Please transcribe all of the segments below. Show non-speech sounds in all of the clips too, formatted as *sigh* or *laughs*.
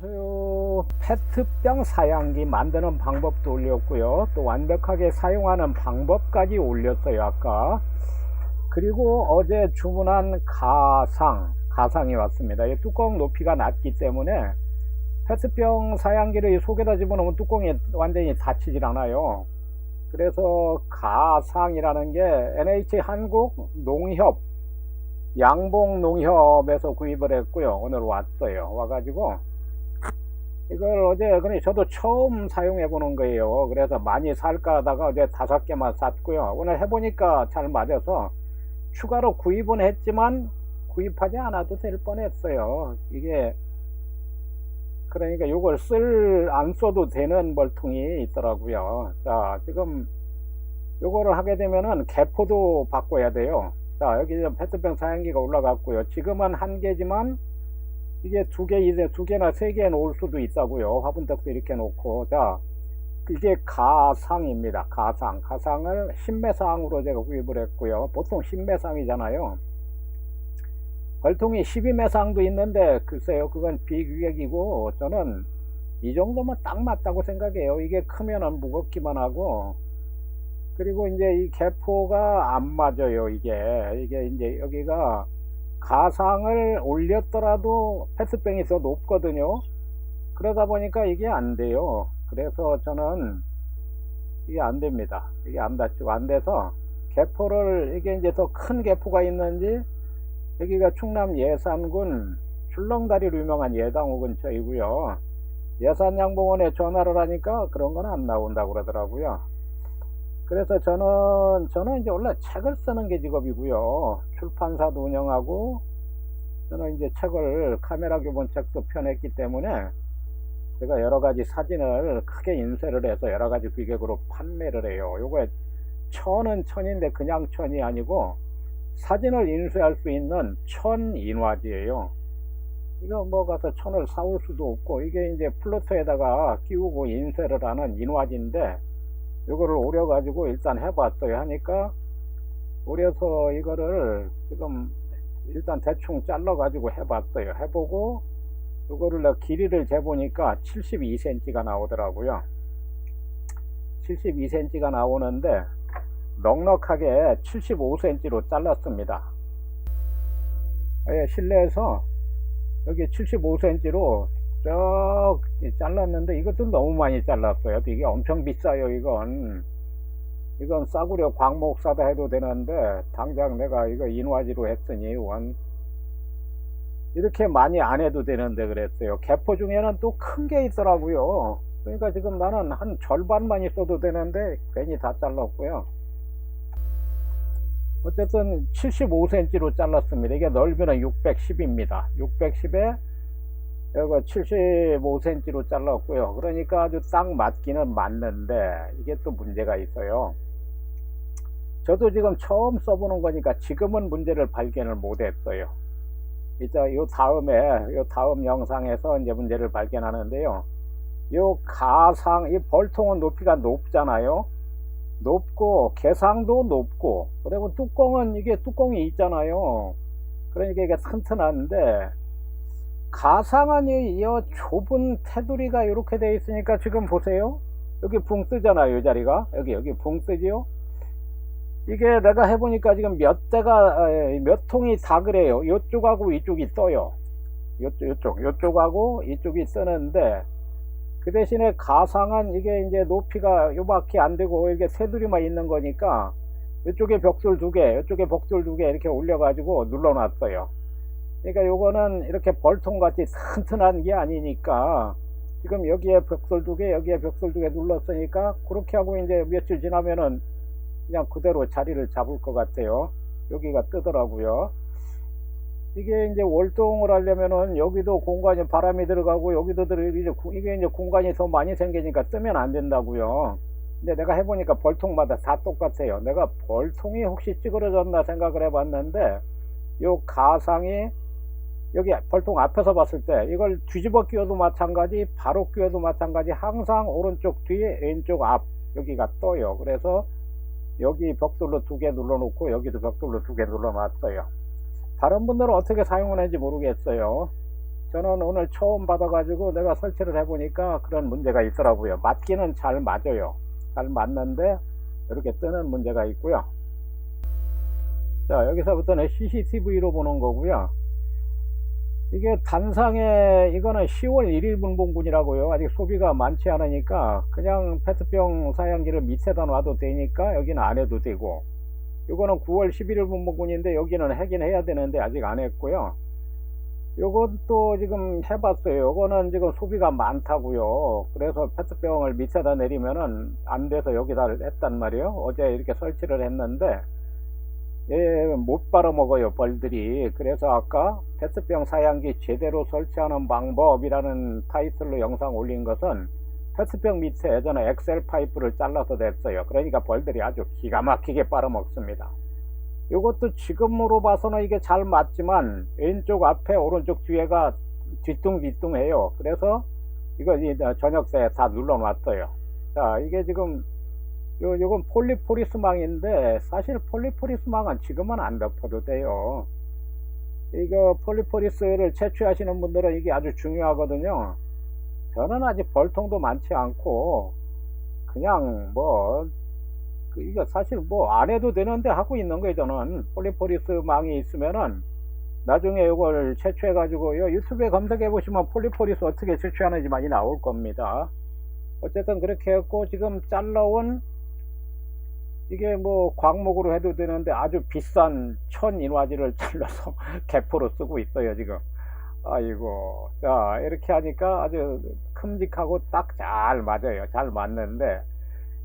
안녕하세요. 페트병 사양기 만드는 방법도 올렸고요. 또 완벽하게 사용하는 방법까지 올렸어요, 아까. 그리고 어제 주문한 가상, 가상이 왔습니다. 이 뚜껑 높이가 낮기 때문에 페트병 사양기를 속에다 집어넣으면 뚜껑이 완전히 닫히질 않아요. 그래서 가상이라는 게 NH 한국 농협 양봉 농협에서 구입을 했고요. 오늘 왔어요. 와가지고 이걸 어제 그냥 저도 처음 사용해 보는 거예요. 그래서 많이 살까 하다가 어제 다섯 개만 샀고요. 오늘 해보니까 잘 맞아서 추가로 구입은 했지만 구입하지 않아도 될 뻔했어요. 이게 그러니까 이걸 쓸 안 써도 되는 멀통이 있더라고요. 자 지금 요거를 하게 되면은 개포도 바꿔야 돼요. 자 여기 이제 페트병 사양기가 올라갔고요. 지금은 한 개지만 이게 두 개, 이제 두 개나 세 개 놓을 수도 있다고요. 화분떡도 이렇게 놓고. 자, 이게 가상입니다. 가상. 가상을 신매상으로 제가 구입을 했고요. 보통 신매상이잖아요. 벌통이 12매상도 있는데, 글쎄요, 그건 비규격이고, 저는 이 정도면 딱 맞다고 생각해요. 이게 크면은 무겁기만 하고, 그리고 이제 이 개포가 안 맞아요. 이게, 이게 이제 여기가 가상을 올렸더라도 페트병이 더 높거든요. 그러다 보니까 이게 안 돼요. 그래서 저는 이게 안 됩니다. 이게 안 닿지고 안 돼서 개포를 이게 이제 더 큰 개포가 있는지 여기가 충남 예산군 출렁다리로 유명한 예당호 근처이고요. 예산양봉원에 전화를 하니까 그런 건 안 나온다고 그러더라고요. 그래서 저는 저는 이제 원래 책을 쓰는 게 직업이고요. 출판사도 운영하고 저는 이제 책을 카메라 교본 책도 펴냈기 때문에 제가 여러 가지 사진을 크게 인쇄를 해서 여러 가지 규격으로 판매를 해요. 요거에 천은 천인데 그냥 천이 아니고 사진을 인쇄할 수 있는 천 인화지예요. 이거 뭐 가서 천을 사올 수도 없고 이게 이제 플로터에다가 끼우고 인쇄를 하는 인화지인데 이거를 오려 가지고 일단 해봤어요. 하니까 오려서 이거를 지금 일단 대충 잘라 가지고 해봤어요. 해보고 이거를 내가 길이를 재보니까 72cm가 나오더라고요. 72cm가 나오는데 넉넉하게 75cm로 잘랐습니다. 예, 실내에서 여기 75cm로 쭉 잘랐는데 이것도 너무 많이 잘랐어요. 이게 엄청 비싸요, 이건. 이건 싸구려 광목 사다 해도 되는데 당장 내가 이거 인화지로 했으니 원 이렇게 많이 안 해도 되는데 그랬어요. 개포 중에는 또 큰 게 있더라고요. 그러니까 지금 나는 한 절반만 있어도 되는데 괜히 다 잘랐고요. 어쨌든 75cm로 잘랐습니다. 이게 넓이는 610입니다. 610에 여기 75cm로 잘랐고요. 그러니까 아주 딱 맞기는 맞는데 이게 또 문제가 있어요. 저도 지금 처음 써보는 거니까 지금은 문제를 발견을 못했어요. 이제 요 다음에 요 다음 영상에서 이제 문제를 발견하는데요. 요 가상 이 벌통은 높이가 높잖아요. 높고 개상도 높고 그리고 뚜껑은 이게 뚜껑이 있잖아요. 그러니까 이게 튼튼한데 가상한 이 좁은 테두리가 이렇게 되어 있으니까 지금 보세요. 여기 붕 뜨잖아요. 이 자리가. 여기, 여기 붕 뜨지요. 이게 내가 해보니까 지금 몇 대가, 몇 통이 다 그래요. 이쪽하고 이쪽이 떠요. 요쪽, 요쪽, 요쪽하고 이쪽이 뜨는데, 그 대신에 가상한 이게 이제 높이가 요밖에 안 되고, 이게 테두리만 있는 거니까, 이쪽에 벽돌 두 개, 이쪽에 벽돌 두 개 이렇게 올려가지고 눌러놨어요. 그러니까 요거는 이렇게 벌통같이 튼튼한 게 아니니까 지금 여기에 벽돌 두 개, 여기에 벽돌 두 개 눌렀으니까 그렇게 하고 이제 며칠 지나면은 그냥 그대로 자리를 잡을 것 같아요. 여기가 뜨더라고요. 이게 이제 월동을 하려면은 여기도 공간이 바람이 들어가고 여기도 들어 이제 이게 이제 공간이 더 많이 생기니까 뜨면 안 된다고요. 근데 내가 해보니까 벌통마다 다 똑같아요. 내가 벌통이 혹시 찌그러졌나 생각을 해봤는데 요 가상이 여기 벌통 앞에서 봤을 때 이걸 뒤집어 끼워도 마찬가지 바로 끼워도 마찬가지 항상 오른쪽 뒤에 왼쪽 앞 여기가 떠요 그래서 여기 벽돌로 두 개 눌러 놓고 여기도 벽돌로 두 개 눌러 놨어요 다른 분들은 어떻게 사용을 하는지 모르겠어요 저는 오늘 처음 받아가지고 내가 설치를 해보니까 그런 문제가 있더라고요. 맞기는 잘 맞아요. 잘 맞는데 이렇게 뜨는 문제가 있고요. 자, 여기서부터는 CCTV로 보는 거고요. 이게 단상에 이거는 10월 1일 분봉분이라고요. 아직 소비가 많지 않으니까 그냥 페트병 사양기를 밑에다 놔도 되니까 여기는 안 해도 되고 이거는 9월 11일 분봉분인데 여기는 하긴 해야 되는데 아직 안 했고요. 요것도 지금 해봤어요. 요거는 지금 소비가 많다고요. 그래서 페트병을 밑에다 내리면은 안 돼서 여기다 했단 말이에요. 어제 이렇게 설치를 했는데 예, 못 빨아먹어요, 벌들이. 그래서 아까 페트병 사양기 제대로 설치하는 방법이라는 타이틀로 영상 올린 것은 페트병 밑에 예전에 엑셀 파이프를 잘라서 냈어요. 그러니까 벌들이 아주 기가 막히게 빨아먹습니다. 이것도 지금으로 봐서는 이게 잘 맞지만 왼쪽 앞에 오른쪽 뒤에가 뒤뚱뒤뚱해요. 그래서 이거 이제 저녁새에 다 눌러 놨어요. 자, 이게 지금 요, 요건 폴리포리스망인데 사실 폴리포리스망은 지금은 안 덮어도 돼요. 이거 폴리포리스를 채취하시는 분들은 이게 아주 중요하거든요. 저는 아직 벌통도 많지 않고 그냥 뭐그 이거 사실 뭐 안 해도 되는데 하고 있는 거예요 저는 폴리포리스망이 있으면은 나중에 이걸 채취해 가지고 요 유튜브에 검색해 보시면 폴리포리스 어떻게 채취하는지 많이 나올 겁니다. 어쨌든 그렇게 했고 지금 잘라온 이게 뭐 광목으로 해도 되는데 아주 비싼 천 인화지를 *laughs* 잘라서 개포로 쓰고 있어요 지금. 아이고 자 이렇게 하니까 아주 큼직하고 딱 잘 맞아요. 잘 맞는데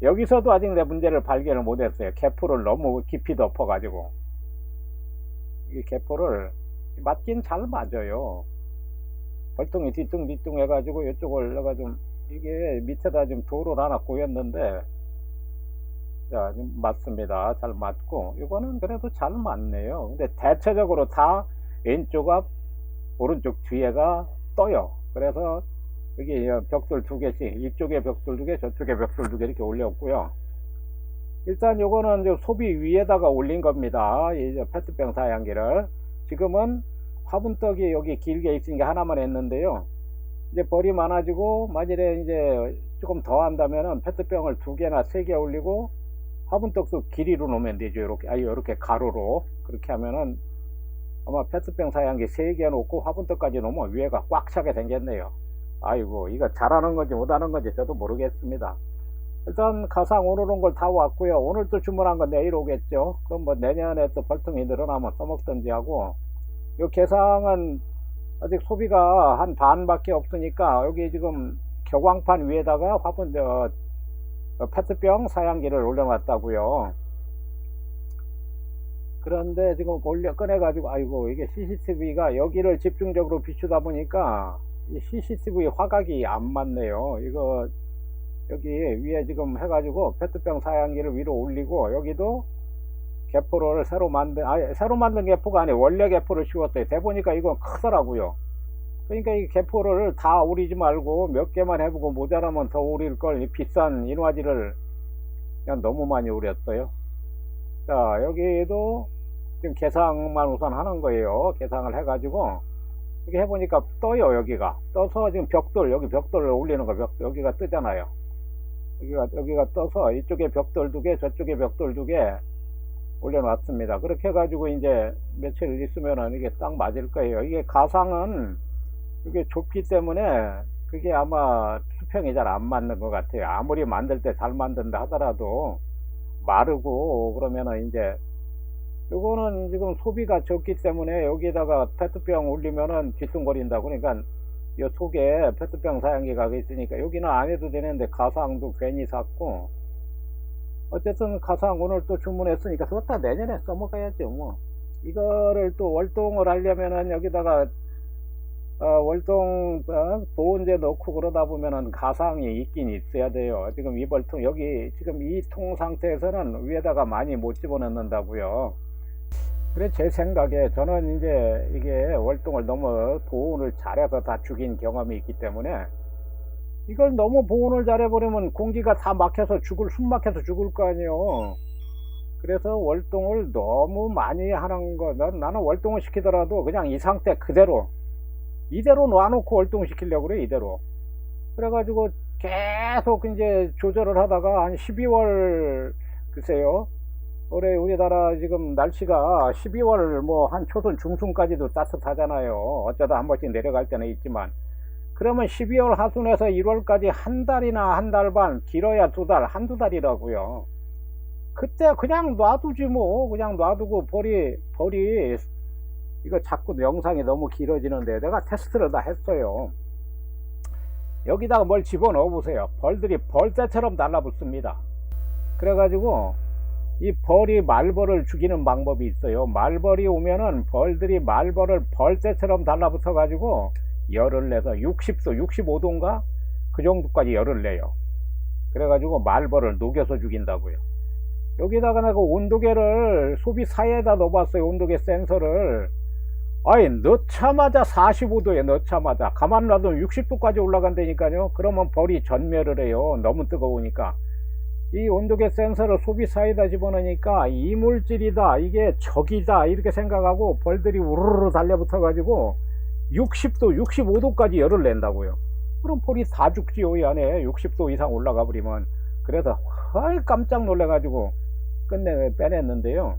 여기서도 아직 내 문제를 발견을 못했어요. 개포를 너무 깊이 덮어 가지고. 이 개포를 맞긴 잘 맞아요. 벌통이 뒤뚱뒤뚱 해가지고 이쪽을 내가 좀 이게 밑에다 좀 돌을 하나 꼬였는데 자, 맞습니다. 잘 맞고, 이거는 그래도 잘 맞네요. 근데 대체적으로 다 왼쪽 앞, 오른쪽 뒤에가 떠요. 그래서 여기 벽돌 두 개씩, 이쪽에 벽돌 두 개, 저쪽에 벽돌 두 개 이렇게 올렸고요. 일단 요거는 이제 소비 위에다가 올린 겁니다. 이 페트병 사양기를. 지금은 화분떡이 여기 길게 있으니까 하나만 했는데요. 이제 벌이 많아지고, 만일에 이제 조금 더 한다면은 페트병을 두 개나 세 개 올리고, 화분떡도 길이로 놓으면 되죠. 이렇게, 아, 이렇게 가로로. 그렇게 하면은 아마 페트병 사양기 3개 놓고 화분떡까지 놓으면 위에가 꽉 차게 생겼네요. 아이고, 이거 잘하는 건지 못하는 건지 저도 모르겠습니다. 일단 가상 온걸다 왔고요. 오늘 또 주문한 건 내일 오겠죠. 그럼 뭐 내년에 또 벌통이 늘어나면 써먹든지 하고, 요 개상은 아직 소비가 한 반밖에 없으니까 여기 지금 격광판 위에다가 화분, 저, 어, 페트병 사양기를 올려놨다고요. 그런데 지금 올려 꺼내가지고 아이고 이게 CCTV가 여기를 집중적으로 비추다 보니까 이 CCTV 화각이 안 맞네요. 이거 여기 위에 지금 해가지고 페트병 사양기를 위로 올리고 여기도 개포를 새로 만든 아 새로 만든 개포가 아니고 원래 개포를 씌웠어요. 대보니까 이거 크더라고요. 그러니까 이 개포를 다 오리지 말고 몇 개만 해보고 모자라면 더 오릴 걸이 비싼 인화지를 그냥 너무 많이 오렸어요. 자, 여기도 지금 개상만 우선 하는 거예요. 개상을 해가지고 이렇게 해보니까 떠요, 여기가. 떠서 지금 벽돌, 여기 벽돌을 올리는 거, 벽, 여기가 뜨잖아요. 여기가, 여기가 떠서 이쪽에 벽돌 두 개, 저쪽에 벽돌 두 개 올려놨습니다. 그렇게 해가지고 이제 며칠 있으면은 이게 딱 맞을 거예요. 이게 가상은 이게 좁기 때문에 그게 아마 수평이 잘 안 맞는 것 같아요. 아무리 만들 때 잘 만든다 하더라도 마르고 그러면은 이제 요거는 지금 소비가 적기 때문에 여기다가 페트병 올리면은 뒤뚱거린다고 그러니까 이 속에 페트병 사양기가 있으니까 여기는 안 해도 되는데 가상도 괜히 샀고 어쨌든 가상 오늘 또 주문했으니까 그것다 내년에 써먹어야죠 뭐 이거를 또 월동을 하려면은 여기다가 어, 월동 어, 보온제 넣고 그러다 보면은 가상이 있긴 있어야 돼요. 지금 이 벌통 여기 지금 이 통 상태에서는 위에다가 많이 못 집어넣는다고요. 그래 제 생각에 저는 이제 이게 월동을 너무 보온을 잘해서 다 죽인 경험이 있기 때문에 이걸 너무 보온을 잘해버리면 공기가 다 막혀서 죽을 숨 막혀서 죽을 거 아니에요. 그래서 월동을 너무 많이 하는 거, 난, 나는 월동을 시키더라도 그냥 이 상태 그대로 이대로 놔놓고 월동시키려고 그래 이대로. 그래가지고 계속 이제 조절을 하다가 한 12월 글쎄요. 올해 우리나라 지금 날씨가 12월 뭐 한 초순 중순까지도 따뜻하잖아요. 어쩌다 한 번씩 내려갈 때는 있지만. 그러면 12월 하순에서 1월까지 한 달이나 한 달 반 길어야 두 달 한두 달이라고요. 그때 그냥 놔두지 뭐. 그냥 놔두고 벌이 벌이 이거 자꾸 영상이 너무 길어지는데 내가 테스트를 다 했어요. 여기다가 뭘 집어넣어 보세요. 벌들이 벌떼처럼 달라붙습니다. 그래가지고 이 벌이 말벌을 죽이는 방법이 있어요. 말벌이 오면은 벌들이 말벌을 벌떼처럼 달라붙어 가지고 열을 내서 60도 65도인가? 그 정도까지 열을 내요. 그래가지고 말벌을 녹여서 죽인다고요. 여기다가 내가 온도계를 소비 사이에다 넣어봤어요. 온도계 센서를 아니 넣자마자 45도에 넣자마자. 가만 놔두면 60도까지 올라간다니까요. 그러면 벌이 전멸을 해요. 너무 뜨거우니까. 이 온도계 센서를 소비 사이에다 집어넣으니까 이물질이다 이게 적이다 이렇게 생각하고 벌들이 우르르 달려붙어 가지고 60도 65도까지 열을 낸다고요. 그럼 벌이 다 죽지요 이 안에. 60도 이상 올라가 버리면. 그래서 헐 깜짝 놀래 가지고 끝내 빼냈는데요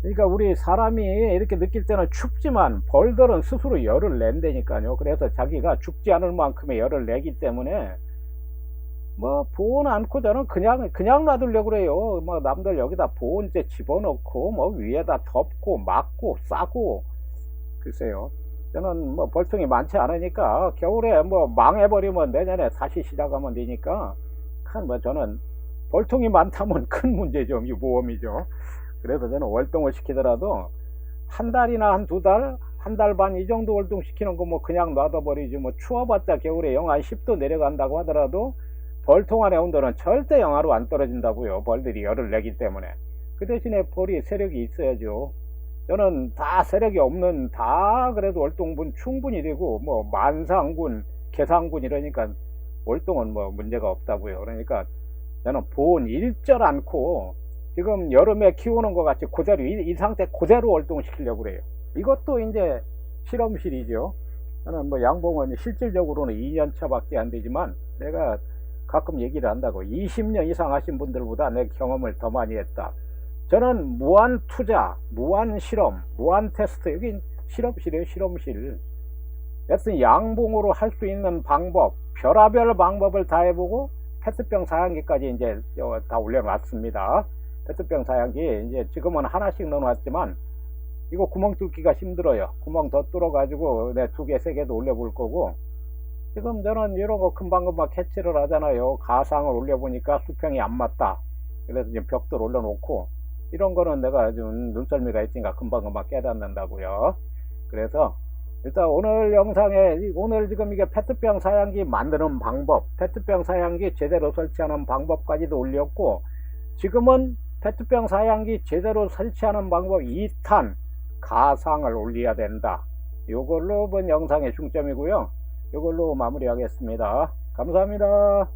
그러니까 우리 사람이 이렇게 느낄 때는 춥지만 벌들은 스스로 열을 낸다니까요. 그래서 자기가 죽지 않을 만큼의 열을 내기 때문에 뭐 보온 않고 저는 그냥 그냥 놔두려고 그래요. 뭐 남들 여기다 보온제 집어넣고 뭐 위에다 덮고 막고 싸고 글쎄요. 저는 뭐 벌통이 많지 않으니까 겨울에 뭐 망해버리면 내년에 다시 시작하면 되니까 큰 뭐 저는 벌통이 많다면 큰 문제죠. 이 모험이죠 그래서 저는 월동을 시키더라도 한 달이나 한 두 달, 한 달 반 이 정도 월동 시키는 거 뭐 그냥 놔둬버리지 뭐 추워봤자 겨울에 영하 한 10도 내려간다고 하더라도 벌통 안의 온도는 절대 영하로 안 떨어진다고요 벌들이 열을 내기 때문에. 그 대신에 벌이 세력이 있어야죠. 저는 다 세력이 없는 다 그래도 월동분 충분히 되고 뭐 만상군 개상군 이러니까 월동은 뭐 문제가 없다고요. 그러니까 저는 보온 일절 않고 지금 여름에 키우는 것 같이 그대로 이, 이 상태 그대로 월동시키려고 그래요. 이것도 이제 실험실이죠. 저는 뭐 양봉은 실질적으로는 2년 차밖에 안 되지만 내가 가끔 얘기를 한다고 20년 이상 하신 분들보다 내 경험을 더 많이 했다. 저는 무한 투자 무한 실험 무한 테스트 여기 실험실이에요 실험실. 여튼 양봉으로 할 수 있는 방법 별하별 방법을 다 해보고 페트병 사양기까지 이제 다 올려놨습니다 페트병 사양기 이제 지금은 하나씩 넣어놨지만 이거 구멍 뚫기가 힘들어요. 구멍 더 뚫어 가지고 내 두 개 세 개도 올려볼 거고. 지금 저는 이런 거 금방금방 캐치를 하잖아요. 가상을 올려보니까 수평이 안 맞다. 그래서 지금 벽돌 올려놓고 이런 거는 내가 좀 눈썰미가 있으니까 금방금방 깨닫는다고요. 그래서 일단 오늘 영상에 오늘 지금 이게 페트병 사양기 만드는 방법 페트병 사양기 제대로 설치하는 방법까지도 올렸고 지금은 페트병 사양기 제대로 설치하는 방법 2탄 가상을 올려야 된다. 이걸로 본 영상의 중점이고요. 이걸로 마무리하겠습니다. 감사합니다